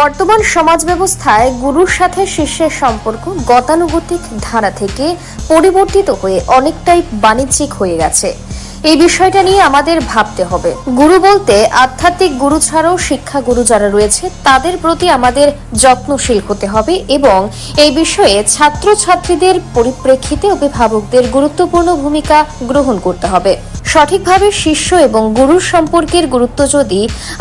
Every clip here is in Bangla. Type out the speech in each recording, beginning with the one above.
বর্তমান সমাজ ব্যবস্থায় গুরুর সাথে শিষ্যের সম্পর্ক গতানুগতিক ধারা থেকে পরিবর্তিত হয়ে অনেকটাই বাণিজ্যিক হয়ে গেছে। এই বিষয়টা নিয়ে আমাদের ভাবতে হবে। গুরু বলতে আধ্যাত্মিক গুরু ছাড়াও শিক্ষা গুরু যারা রয়েছে, তাদের প্রতি আমাদের যত্নশীল হতে হবে এবং এই বিষয়ে ছাত্রছাত্রীদের পরিপ্রেক্ষিতে অভিভাবকদের গুরুত্বপূর্ণ ভূমিকা গ্রহণ করতে হবে। সঠিকভাবে শিষ্য এবং গুরুর সম্পর্কের গুরুত্ব যদি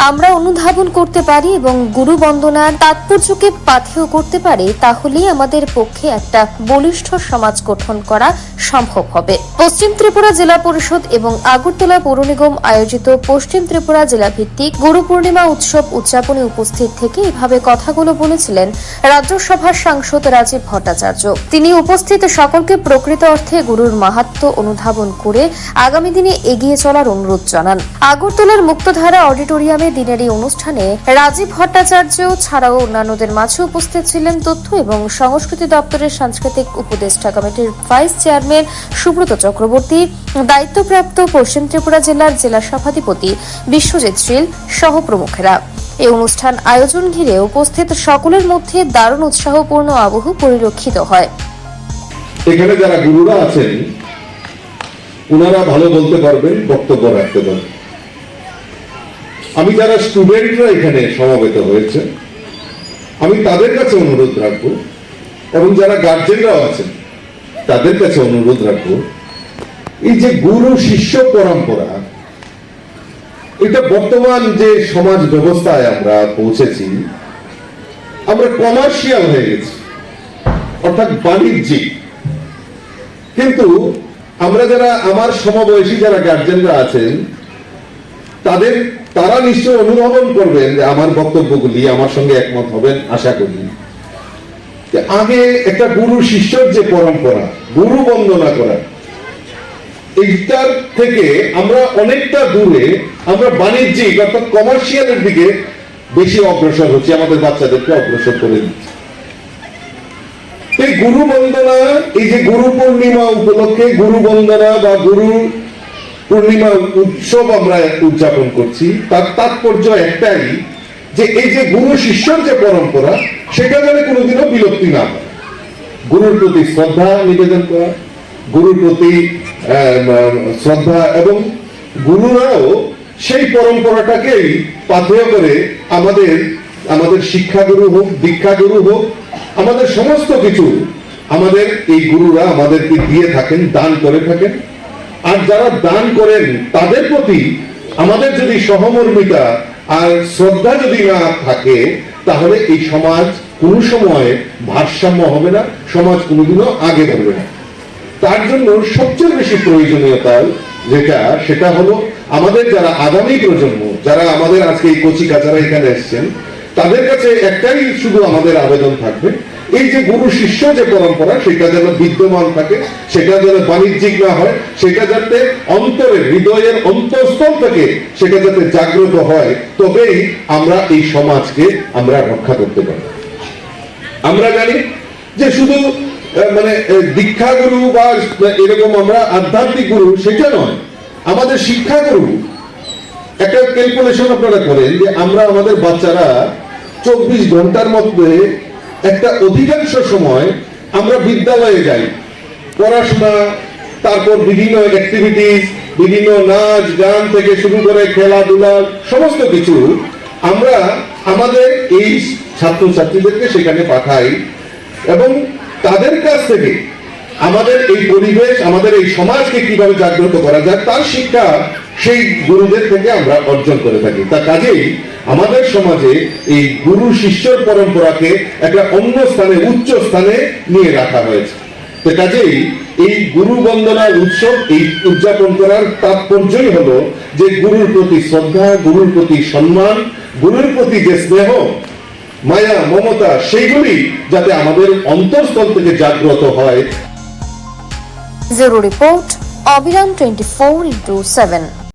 আমরা অনুধাবন করতে পারি এবং গুরু বন্দনার তাৎপর্যকে পাথেয় করতে পারি, তাহলেই আমাদের পক্ষে একটা বলিষ্ঠ সমাজ গঠন করা সম্ভব হবে। পশ্চিম ত্রিপুরা জেলা পরিষদ এবং আগরতলা পৌর নিগম আয়োজিত পশ্চিম ত্রিপুরা জেলা ভিত্তিক গুরু পূর্ণিমা উৎসব উদযাপনে উপস্থিত থেকে এভাবে কথাগুলো বলেছিলেন রাজ্যসভার সাংসদ রাজীব ভট্টাচার্য। তিনি উপস্থিত সকলকে প্রকৃত অর্থে গুরুর মাহাত্ম অনুধাবন করে আগামী দিনে এগিয়ে চলার অনুরোধ জানান। আগরতলার মুক্তধারা অডিটোরিয়ামে দিনের এই অনুষ্ঠানে রাজীব ভট্টাচার্য ছাড়াও অন্যান্যদের মাঝে উপস্থিত ছিলেন তথ্য এবং সংস্কৃতি দপ্তরের সাংস্কৃতিক উপদেষ্টা কমিটির ভাইস চেয়ারম্যান সুব্রত চক্রবর্তী, দায়িত্বপ্রাপ্ত পশ্চিম ত্রিপুরা জেলার জেলা সভাধিপতি বিশ্বজিৎ শীল সহ প্রমুখেরা। এই অনুষ্ঠান আয়োজন ঘিরে উপস্থিত সকলের মধ্যে দারুণ উৎসাহপূর্ণ আবহ পরিলক্ষিত হয়। এখানে যারা গুরুরা আছেন ওনারা ভালো বলতে পারবেন, বক্তব্য রাখতে পারবেন। আমি যারা স্টুডেন্টরা এখানে সমবেত হয়েছে, আমি তাদের কাছে অনুরোধ রাখব, এবং যারা গার্জেনরাও আছেন, তাদের কাছে অনুরোধ রাখব, এই যে গুরু শিষ্য পরম্পরা, এটা বর্তমান যে সমাজ ব্যবস্থায় আমরা পৌঁছেছি, আমরা কমার্শিয়াল হয়ে গেছি, অর্থাৎ বাণিজ্যিক। কিন্তু আমরা যারা আমার সমবয়সী যারা গার্জেনরা আছেন, তাদের, তারা নিশ্চয় অনুধাবন করবেন যে আমার বক্তব্যগুলি আমার সঙ্গে একমত হবেন, আশা করি। আগে একটা গুরু শিষ্যর যে পরম্পরা, গুরু বন্দনা করা, এইটার থেকে আমরা অনেকটা দূরে, আমরা বাণিজ্যিক অর্থাৎ কমার্শিয়ালের দিকে বেশি অগ্রসর হচ্ছি, আমাদের বাচ্চাদেরকে অগ্রসর করে দিচ্ছি। এই গুরু বন্দনা, এই যে গুরু পূর্ণিমা উপলক্ষে গুরু বন্দনা বা গুরু পূর্ণিমা উৎসব আমরা উদযাপন করছি, তার তাৎপর্য একটাই যে এই যে গুরু শিষ্যর যে পরম্পরা, সেটা যেন কোনোদিনও বিলুপ্তি না গুরুর প্রতি শ্রদ্ধা নিবেদন করা, গুরুর প্রতি শ্রদ্ধা এবং গুরুরাও সেই পরম্পরাটাকেই পাথেয় করে আমাদের আমাদের শিক্ষাগুরু হোক, দীক্ষাগুরু হোক আমাদের সমস্ত কিছু, আমাদের এই গুরুরা আমাদেরকে দিয়ে থাকেন, দান করে থাকেন। আর যারা দান করেন, তাদের প্রতি আমাদের যদি সহমর্মিতা আর শ্রদ্ধা যদি না থাকে, তাহলে এই সমাজ কোনো সময় ভারসাম্য হবে না, সমাজ কোনোদিনও আগে ধরবে না। তার জন্য সবচেয়ে বেশি প্রয়োজনীয়তা যেটা, সেটা হলো আমাদের যারা আগামী প্রজন্ম, যারা আমাদের আজকে এই কচি কাচারা এখানে এসছেন তাদের কাছে একটাই শুধু আমাদের আবেদন থাকবে। এই যে গুরু শিষ্য যে পরম্পরা, সেটা যেন বিদ্যমান থাকে, সেটা যেন বাণিজ্যিক না হয়, সেটা যাতে অন্তরের হৃদয়ের অন্তঃস্থল থেকে সেটা যাতে জাগ্রত হয়, তবেই আমরা এই সমাজকে আমরা রক্ষা করতে পারব আমরা জানি যে শুধু মানে দীক্ষা গুরু বা এরকম আমরা আধ্যাত্মিক গুরু, সেটা নয়। আমাদের শিক্ষা গুরু, একটা ক্যালকুলেশন আপনারা করেন যে আমরা, আমাদের বাচ্চারা চব্বিশ ঘণ্টার মধ্যে একটা অধিকাংশ সময় আমরা বিদ্যালয়ে যাই। পড়াশোনা, তারপর বিভিন্ন অ্যাক্টিভিটিস বিভিন্ন নাচ, গান থেকে শুরু করে খেলাধুলা, সমস্ত কিছু আমরা আমাদের এই ছাত্রছাত্রীদেরকে সেখানে পাঠাই এবং তাদের কাছ থেকে আমাদের এই পরিবেশ, আমাদের এই সমাজকে কীভাবে জাগ্রত করা যায়, তার শিক্ষা সেই গুরুদের থেকে আমরা অর্জন করে থাকি। তা কাজেই আমাদের সমাজে এই গুরু শিষ্যর পরম্পরাকে একটা অন্য স্থানে, উচ্চ স্থানে নিয়ে রাখা হয়েছে। তো কাজেই এই গুরু বন্দনা উৎসব, এই উদযাপন করার তাৎপর্যই হলো যে গুরুর প্রতি শ্রদ্ধা, গুরুর প্রতি সম্মান, গুরুর প্রতি যে স্নেহ, মায়া, মমতা, সেইগুলি যাতে আমাদের অন্তরস্থল থেকে জাগ্রত হয়। জিরো রিপোর্ট অবিরাম টোয়েন্টি ফোর ইন্টু সেভেন